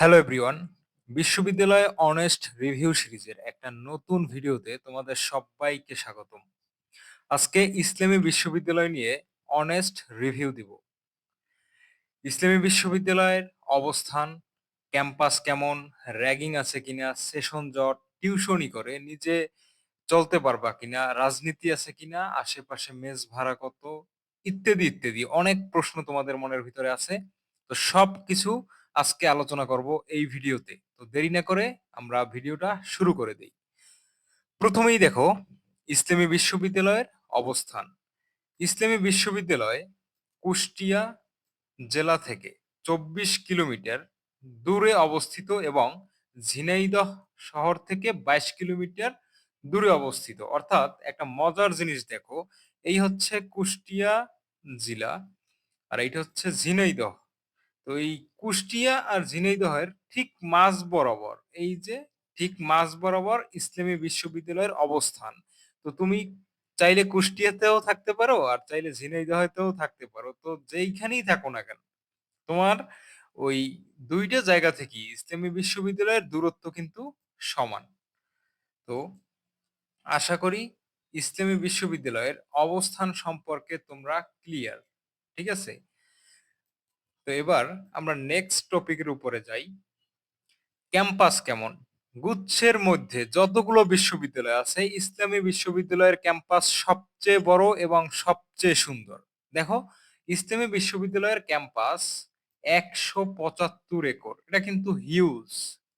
Hello everyone বিশ্ববিদ্যালয় honest review সিরিজের একটা নতুন ভিডিওতে তোমাদের সবাইকে স্বাগতম। আজকে ইসলামী বিশ্ববিদ্যালয় নিয়ে অনেস্ট রিভিউ দিব। ইসলামী বিশ্ববিদ্যালয়ের অবস্থান, ক্যাম্পাস কেমন, র্যাগিং আছে কিনা, সেশন জট টিউশনি করে, নিজে চলতে পারবা কিনা, রাজনীতি আছে কিনা, আশেপাশে মেজ ভাড়া কত, ইত্যাদি ইত্যাদি অনেক প্রশ্ন তোমাদের মনের ভিতরে আছে। তো সব কিছু আজকে আলোচনা করব এই ভিডিওতে। তো দেরি না করে আমরা ভিডিওটা শুরু করে দেই। প্রথমেই দেখো, ইসলামী বিশ্ববিদ্যালয়ের অবস্থান। ইসলামী বিশ্ববিদ্যালয় কুষ্টিয়া জেলা থেকে চব্বিশ কিলোমিটার দূরে অবস্থিত এবং ঝিনাইদহ শহর থেকে বাইশ কিলোমিটার দূরে অবস্থিত। অর্থাৎ একটা মজার জিনিস দেখো, এই হচ্ছে কুষ্টিয়া জেলা আর এইটা হচ্ছে ঝিনাইদহ। তো এই কুষ্টিয়া আর ঝিনাইদহের ঠিক মাঝ বরাবর, এই যে ঠিক মাঝ বরাবর ইসলামী বিশ্ববিদ্যালয়ের অবস্থান। তো তুমি চাইলে কুষ্টিয়াতেও থাকতে পারো আর চাইলে ঝিনাইদহেতেও থাকতে পারো। তো যেইখানেই থাকো না কেন, তোমার ওই দুইটা জায়গা থেকে ইসলামী বিশ্ববিদ্যালয়ের দূরত্ব কিন্তু সমান। তো আশা করি ইসলামী বিশ্ববিদ্যালয়ের অবস্থান সম্পর্কে তোমরা ক্লিয়ার ঠিক আছে? তো এবার আমরা নেক্সট টপিকের উপরে যাই। ক্যাম্পাস কেমন? গুচ্ছের মধ্যে যতগুলো বিশ্ববিদ্যালয় আছে, ইসলামী বিশ্ববিদ্যালয়ের ক্যাম্পাস সবচেয়ে বড় এবং সবচেয়ে সুন্দর। দেখো, ইসলামী বিশ্ববিদ্যালয়ের ক্যাম্পাস একশো পঁচাত্তর একর। এটা কিন্তু হিউজ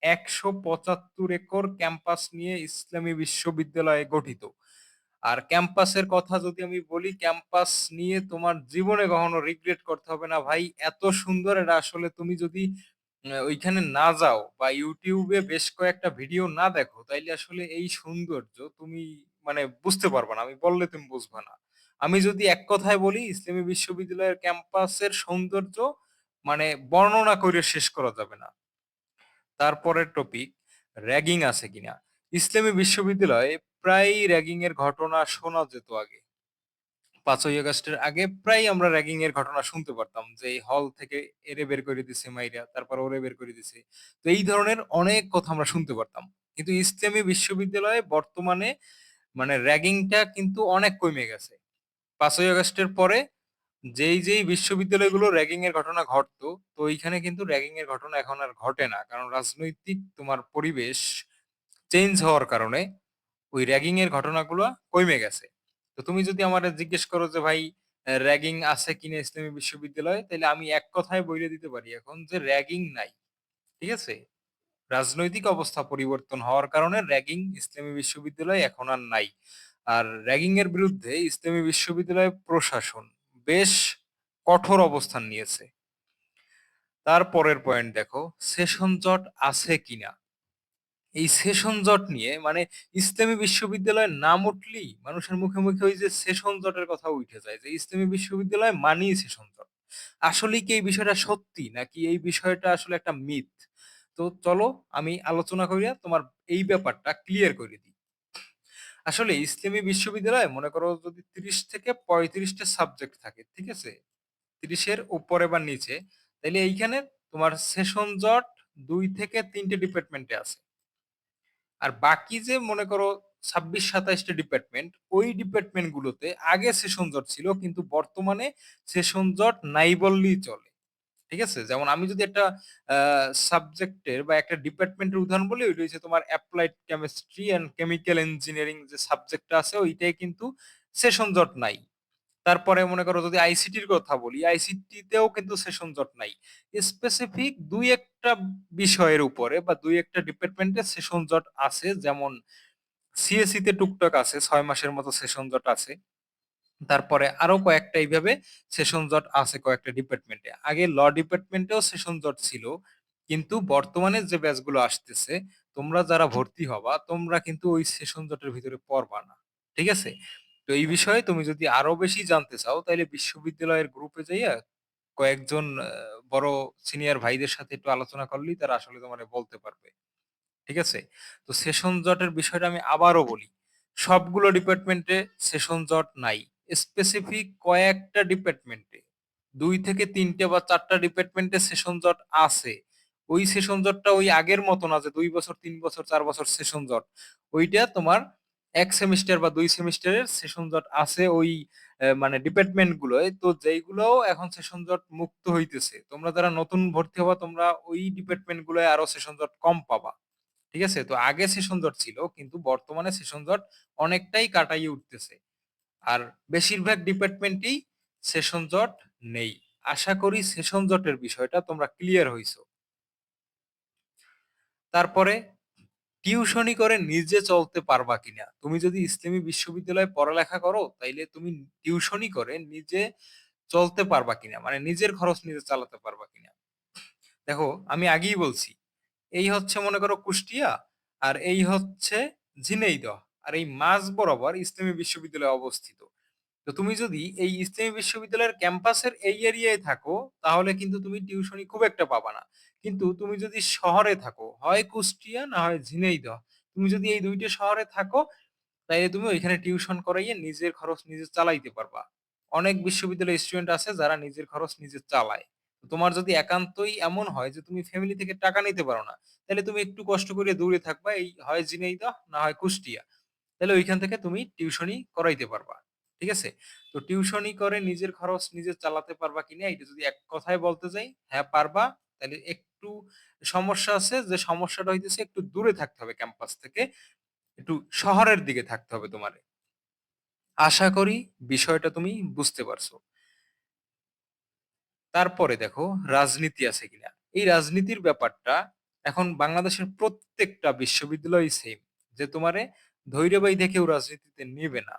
একশো পঁচাত্তর একর ক্যাম্পাস নিয়ে ইসলামী বিশ্ববিদ্যালয়ে গঠিত। আর ক্যাম্পাসের কথা যদি আমি বলি, ক্যাম্পাস নিয়ে তোমার জীবনে কখনো রিগ্রেট করতে হবে না। ভাই, এত সুন্দর এটা আসলে তুমি যদি ওইখানে না যাও বা ইউটিউবে বেশ কয়েকটা ভিডিও না দেখো, তাইলে আসলে এই সৌন্দর্য তুমি মানে বুঝতে পারবে না। আমি বললে তুমি বুঝবে না। আমি যদি এক কথায় বলি, ইসলামী বিশ্ববিদ্যালয়ের ক্যাম্পাসের সৌন্দর্য মানে বর্ণনা করে শেষ করা যাবে না। তারপরের টপিক র্যাগিং আছে কিনা? ইসলামী বিশ্ববিদ্যালয়ে প্রায় র্যাগিং এর ঘটনা শোনা যেত আগে। পাঁচই আগস্টের আগে প্রায় আমরা র্যাগিং এর ঘটনা শুনতে পারতাম যে, এই হল থেকে এরে বের করে দিছে মাইরা, তারপর ওরে বের করে দিছে। তো এই ধরনের অনেক কথা আমরা শুনতে পারতাম। কিন্তু ইসলামী বিশ্ববিদ্যালয়ে বর্তমানে মানে র্যাগিংটা কিন্তু অনেক কমে গেছে। পাঁচই আগস্টের পরে যেই যেই বিশ্ববিদ্যালয়গুলো র্যাগিং এর ঘটনা ঘটতো, তো এইখানে কিন্তু র্যাগিং এর ঘটনা এখন আর ঘটে না। কারণ রাজনৈতিক তোমার পরিবেশ চেঞ্জ হওয়ার কারণে ওই র্যাগিং এর ঘটনাগুলো কমে গেছে। তো তুমি যদি আমার জিজ্ঞেস করো যে, ভাই র্যাগিং আছে কিনা ইসলামী বিশ্ববিদ্যালয়ে? তাহলে আমি এক কথায় বলে দিতে পারি এখন যে র্যাগিং নাই। ঠিক আছে? রাজনৈতিক অবস্থা পরিবর্তন হওয়ার কারণে র্যাগিং ইসলামী বিশ্ববিদ্যালয় এখন আর নাই। আর র্যাগিং এর বিরুদ্ধে ইসলামী বিশ্ববিদ্যালয় প্রশাসন বেশ কঠোর অবস্থান নিয়েছে। তারপরের পয়েন্ট দেখো, সেশন জট আছে কিনা? এই সেশন জট নিয়ে মানে ইসলামী বিশ্ববিদ্যালয়ের নাম উঠলেই মানুষের মুখে মুখে ওই যে সেশন জটের কথা উঠে যায় যে ইসলামী বিশ্ববিদ্যালয় মানেই সেশন জট। আসলে কি এই বিষয়টা সত্যি নাকি এই বিষয়টা আসলে একটা মিথ তো চলো আমি আলোচনা করিয়া তোমার এই ব্যাপারটা ক্লিয়ার করে দিই। আসলে ইসলামী বিশ্ববিদ্যালয়ে মনে করো যদি তিরিশ থেকে পঁয়ত্রিশটা সাবজেক্ট থাকে, ঠিক আছে? তিরিশের উপরে বা নিচে তাহলে এইখানে তোমার সেশন জট দুই থেকে তিনটে ডিপার্টমেন্টে আছে। আর বাকি যে মনে করো ছাব্বিশ, সাতাইশটা ডিপার্টমেন্ট ওই ডিপার্টমেন্ট গুলোতে আগে সেশন জট ছিল, কিন্তু বর্তমানে সেশন জট নাই বললেই চলে। ঠিক আছে? যেমন আমি যদি একটা সাবজেক্টের বা একটা ডিপার্টমেন্টের উদাহরণ বলি, ওইটা হচ্ছে তোমার applied chemistry and chemical engineering যে সাবজেক্টটা আছে, ওইটাই কিন্তু সেশন জট নাই। তারপরে মনে করো যদি আইসিটির কথা বলি আইসিটিতেও কিন্তু সেশন জট নাই। স্পেসিফিক দুই একটা বিষয়ের উপরে বা দুই একটা ডিপার্টমেন্টে সেশন জট আছে, যেমন সিএসসি তে টুকটাক আছে, ছয় মাসের মতো সেশন জট আছে। তারপরে আরও কয়েকটা এইভাবে সেশন জট আছে কয়েকটা ডিপার্টমেন্টে আগে ল ডিপার্টমেন্টেও সেশন জট ছিল, কিন্তু বর্তমানে যে ব্যাচগুলো আসতেছে, তোমরা যারা ভর্তি হবা, তোমরা কিন্তু ওই সেশন জটের ভিতরে পড়বা না। ঠিক আছে? তো এই বিষয়ে তুমি যদি আরও বেশি জানতে চাও তাহলে বিশ্ববিদ্যালয়ের গ্রুপে যাইয়া কয়েকজন বড় সিনিয়র ভাইদের সাথে একটু আলোচনা করলেই তারা আসলে তোমার বলতে পারবে। ঠিক আছে? তো সেশন জটের বিষয়টা আমি আবারও বলি। সবগুলো ডিপার্টমেন্টে সেশন জট নাই। স্পেসিফিক কয়েকটা ডিপার্টমেন্টে দুই থেকে তিনটে বা চারটা ডিপার্টমেন্টে সেশন জট আছে। ওই সেশন জটটা ওই আগের মতো না যে ২ বছর, ৩ বছর, ৪ বছর সেশন জট। ওইটা তোমার ১ সেমিস্টার বা ২ সেমিস্টারের সেশন জট আছে ওই মানে ডিপার্টমেন্ট গুলোয়। তো যেইগুলো এখন সেশন জট মুক্ত হইতেছে। তোমরা যারা নতুন ভর্তি হবা, তোমরা ওই ডিপার্টমেন্ট গুলোয় আরও সেশন জট কম পাবা। ঠিক আছে? তো আগে সেশন জট ছিল, কিন্তু বর্তমানে সেশন জট অনেকটাই কাটাইয়ে উঠতেছে। আর বেশিরভাগ ডিপার্টমেন্টেই সেশন জট নেই। আশা করি সেশন জটের বিষয়টা তোমরা ক্লিয়ার হইছো। তারপরে টিউশনি করে নিজে চলতে পারবা কিনা? তুমি যদি ইসলামী বিশ্ববিদ্যালয়ে পড়ালেখা করো, তাইলে তুমি টিউশনি করে নিজে চলতে পারবা কিনা? মানে নিজের খরচ নিজে চালাতে পারবা কিনা? দেখো, আমি আগেই বলছি, এই হচ্ছে মনে করো কুষ্টিয়া, আর এই হচ্ছে ঝিনাইদহ। আর এই মাঝ বরাবর ইসলামী বিশ্ববিদ্যালয়ে অবস্থিত। তো তুমি যদি এই ইসলামী বিশ্ববিদ্যালয়ের ক্যাম্পাসের এই এরিয়ায় থাকো, তাহলে কিন্তু তুমি টিউশনি খুব একটা পাবা না। কিন্তু তুমি যদি শহরে থাকো, হয় কুষ্টিয়া না হয় ঝিনাইদহ। তুমি যদি এই ২ টা শহরে থাকো, তাইলে তুমি ওইখানে টিউশন করাইয়া নিজের খরচ নিজে চালাইতে পারবা। অনেক বিশ্ববিদ্যালয়ের স্টুডেন্ট আছে যারা নিজের খরচ নিজে চালায়। তোমার যদি একান্তই এমন হয় যে তুমি ফ্যামিলি থেকে টাকা নিতে পারো না, তাহলে তুমি একটু কষ্ট করে দূরে থাকবা। এই হয় ঝিনাইদহ না হয় কুষ্টিয়া। তাহলে ওইখান থেকে তুমি টিউশনি করাইতে পারবা। ঠিক আছে? তো টিউশনি করে নিজের খরচ নিজে চালাতে পারবা কিনা এটা যদি এক কথায় বলতে যাই, হ্যাঁ পারবা। তাইলে একটু সমস্যা আছে যে সমস্যাটা হইতেছে একটু দূরে থাকতে হবে ক্যাম্পাস থেকে। একটু শহরের দিকে থাকতে হবে তোমারে। আশা করি বিষয়টা তুমি বুঝতে পারছ। তারপরে দেখো রাজনীতি আছে কিনা। এই রাজনীতির ব্যাপারটা এখন বাংলাদেশের প্রত্যেকটা বিশ্ববিদ্যালয় সেম। যে তোমারে ধইরে দেখেও রাজনীতিতে নিবে না।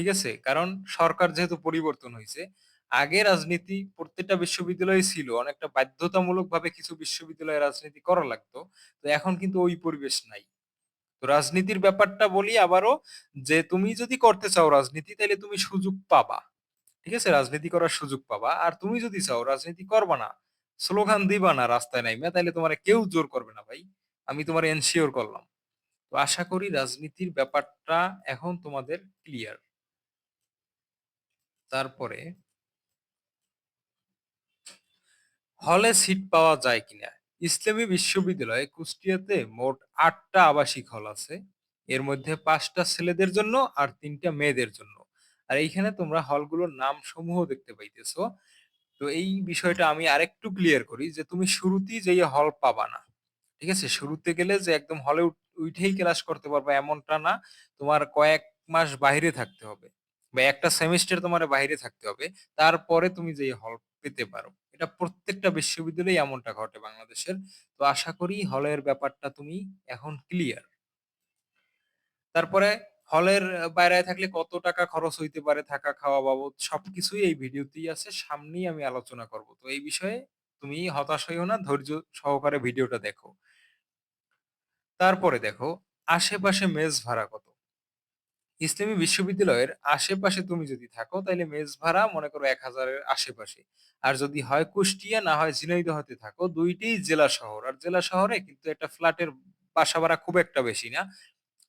ঠিক আছে? কারণ সরকার যেহেতু পরিবর্তন হইছে, আগে রাজনীতি প্রত্যেকটা বিশ্ববিদ্যালয়ে ছিল। অনেকটা বাধ্যতামূলকভাবে কিছু বিশ্ববিদ্যালয়ে রাজনীতি করা লাগতো। তো এখন কিন্তু ওই পরিবেশ নাই। তো রাজনীতির ব্যাপারটা বলি আবারও যে তুমি যদি করতে চাও রাজনীতি তাইলে তুমি সুযোগ পাবা। ঠিক আছে? রাজনীতি করার সুযোগ পাবা। আর তুমি যদি চাও রাজনীতি করবা না, স্লোগান দিবা না রাস্তায় নাইমা তাহলে তোমার কেউ জোর করবে না ভাই। আমি তোমার এনশিওর করলাম। তো আশা করি রাজনীতির ব্যাপারটা এখন তোমাদের ক্লিয়ার। তারপরে হলে সিট পাওয়া যায় কিনা? ইসলামী বিশ্ববিদ্যালয়ে কুষ্টিয়াতে মোট ৮ টা আবাসিক হল আছে। এর মধ্যে ৫ টা ছেলেদের জন্য আর ৩ টা মেয়েদের জন্য। আর এইখানে তোমরা হলগুলোর নামসমূহ দেখতে পাইতেছো। তো এই বিষয়টা আমি আরেকটু ক্লিয়ার করি যে তুমি শুরুতেই যেয়ে হল পাবা না। ঠিক আছে? শুরুতে গেলে যে একদম হলে উঠ উইঠেই ক্লাস করতে পারবা এমনটা না। তোমার কয়েক মাস বাহিরে থাকতে হবে। বা একটা সেমিস্টার তোমার বাইরে থাকতে হবে। তারপরে তুমি যে হল পেতে পারো। এটা প্রত্যেকটা বিশ্ববিদ্যালয়েই এমনটা ঘটে বাংলাদেশের। তো আশা করি হলের ব্যাপারটা তুমি এখন ক্লিয়ার। তারপরে হলের বাইরায় থাকলে কত টাকা খরচ হইতে পারে থাকা খাওয়া বাবদ সবকিছুই এই ভিডিওতেই আছে। সামনেই আমি আলোচনা করব। তো এই বিষয়ে তুমি হতাশ হইও না। ধৈর্য সহকারে ভিডিওটা দেখো। তারপরে দেখো, আশেপাশে মেস ভাড়া কত? ইসলামী বিশ্ববিদ্যালয়ের আশেপাশে তুমি যদি থাকো তাহলে মেস ভাড়া মনে করো এক হাজারের আশেপাশে। আর যদি হয় কুষ্টিয়া না হয় ঝিনাইদহতে থাকো ২ টিই জেলা শহর। আর জেলা শহরে কিন্তু একটা ফ্ল্যাটের বাসা ভাড়া খুব একটা বেশি না।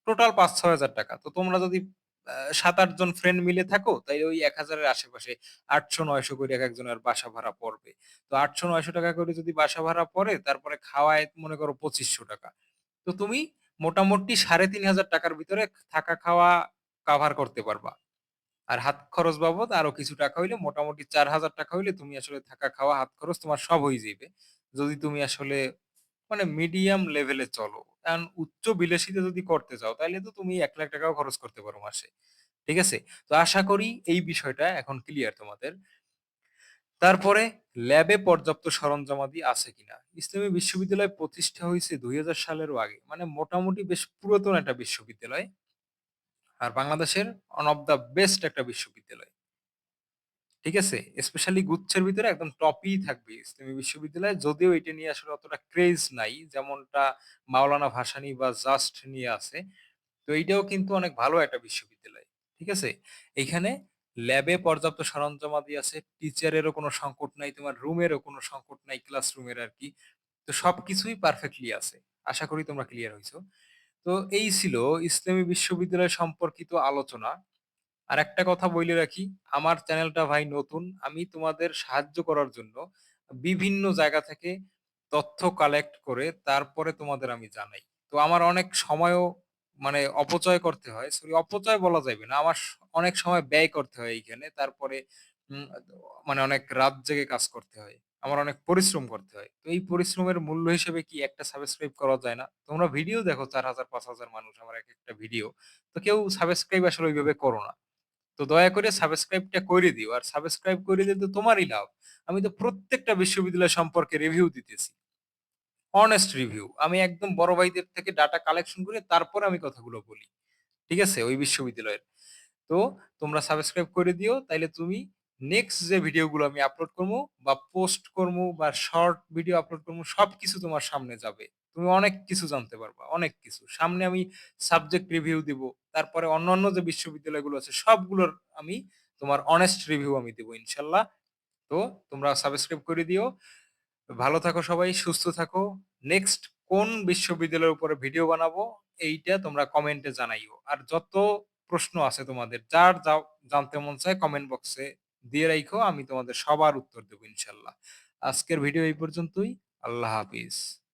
টোটাল ৫-৬,০০০ টাকা। তো তোমরা যদি আ ৭-৮ জন ফ্রেন্ড মিলে থাকো তাই ওই এক হাজারের আশেপাশে আটশো নয়শো করে এক একজনের বাসা ভাড়া পড়বে। তো আটশো নয়শো টাকা করে যদি বাসা ভাড়া পড়ে তারপরে খাওয়ায় মনে করো পঁচিশশো টাকা। তো তুমি মোটামুটি ৩,৫০০ টাকার ভিতরে থাকা খাওয়া কাভার করতে পারবা। আর হাত খরচ বাবদ আরও কিছু টাকা হইলে মোটামুটি ৪,০০০ টাকা হইলে তুমি আসলে থাকা খাওয়া হাত খরচ তোমার সব হয়ে যাইবে। যদি তুমি আসলে মানে মিডিয়াম লেভেলে চলো। কারণ উচ্চ বিলাসিতা যদি করতে চাও তাহলে তো তুমি এক লাখ টাকাও খরচ করতে পারো মাসে। ঠিক আছে? তো আশা করি এই বিষয়টা এখন ক্লিয়ার তোমাদের। তারপরে ল্যাবে পর্যাপ্ত সরঞ্জামাদি আছে কিনা? ইসলামী বিশ্ববিদ্যালয় প্রতিষ্ঠা হইছে ২০০০ সালেরও আগে। মানে মোটামুটি বেশ পুরাতন একটা বিশ্ববিদ্যালয়। আর বাংলাদেশের ওয়ান অফ দ্যা বেস্ট একটা বিশ্ববিদ্যালয়। ঠিক আছে? স্পেশালি গুচ্ছের ভিতরে একদম টপেই থাকবে ইসলামী বিশ্ববিদ্যালয়। যদিও এটা নিয়ে আসলে অতটা ক্রেজ নাই। যেমনটা মাওলানা ভাসানী বা জাস্ট নিয়ে আছে। তো এইটাও কিন্তু অনেক ভালো একটা বিশ্ববিদ্যালয়। ঠিক আছে? এইখানে ল্যাবে পর্যাপ্ত সরঞ্জামাদি আছে। টিচারেরও কোনো সংকট নাই। তোমার রুমেরও কোনো সংকট নাই ক্লাসরুমের আর কি তো সবকিছুই পারফেক্টলি আছে। আশা করি তোমরা ক্লিয়ার হইছো। তো এই ছিল ইসলামী বিশ্ববিদ্যালয় সম্পর্কিত আলোচনা। আর একটা কথা বইলে রাখি, আমার চ্যানেলটা ভাই নতুন। আমি তোমাদের সাহায্য করার জন্য বিভিন্ন জায়গা থেকে তথ্য কালেক্ট করে তারপরে তোমাদের আমি জানাই। তো আমার অনেক সময়ও মানে অপচয় করতে হয়। সরি অপচয় বলা যাবে না। আমার অনেক সময় ব্যয় করতে হয় এইখানে। তারপরে মানে অনেক রাত জেগে কাজ করতে হয়। আমার অনেক পরিশ্রম করতে হয়। তো এই পরিশ্রমের মূল্য হিসেবে কি একটা সাবস্ক্রাইব করা যায় না? তোমরা ভিডিও দেখো ৪,০০০ ৫,০০০ মানুষ আমার একেকটা ভিডিও। তো কেউ সাবস্ক্রাইব আসলে ওইভাবে করো না। তো দয়া করে সাবস্ক্রাইবটা কইরে দিও। আর সাবস্ক্রাইব করে দিলে তো তোমারই লাভ। আমি তো প্রত্যেকটা বিশ্ববিদ্যালয় সম্পর্কে রিভিউ দিতেছি। Honest review. আমি একদম বড় ভাইদের থেকে ডাটা কালেকশন করে তারপরে আমি কথাগুলো বলি। ঠিক আছে? ওই বিশ্ববিদ্যালয়ের। তো তোমরা সাবস্ক্রাইব করে দিও। তাইলে তুমি নেক্সট যে ভিডিওগুলো আমি আপলোড করমু বা পোস্ট করব বা শর্ট ভিডিও আপলোড করমু সবকিছু তোমার সামনে যাবে। তুমি অনেক কিছু জানতে পারবা, অনেক কিছু। সামনে আমি সাবজেক্ট রিভিউ দিব। তারপরে অন্যান্য যে বিশ্ববিদ্যালয়গুলো আছে সবগুলোর আমি তোমার অনেস্ট রিভিউ আমি দিব ইনশাল্লাহ। তো তোমরা সাবস্ক্রাইব করে দিও। ভালো থাকো সবাই, সুস্থ থাকো। নেক্সট কোন বিশ্ববিদ্যালয়ের উপরে ভিডিও বানাবো এইটা তোমরা কমেন্টে জানাইও। আর যত প্রশ্ন আছে তোমাদের যার যা জানতে মন চায় কমেন্ট বক্সে দিয়ে রাখো আমি তোমাদের সবার উত্তর দেবো ইনশাল্লাহ। আজকের ভিডিও এই পর্যন্তই। আল্লাহ হাফিজ।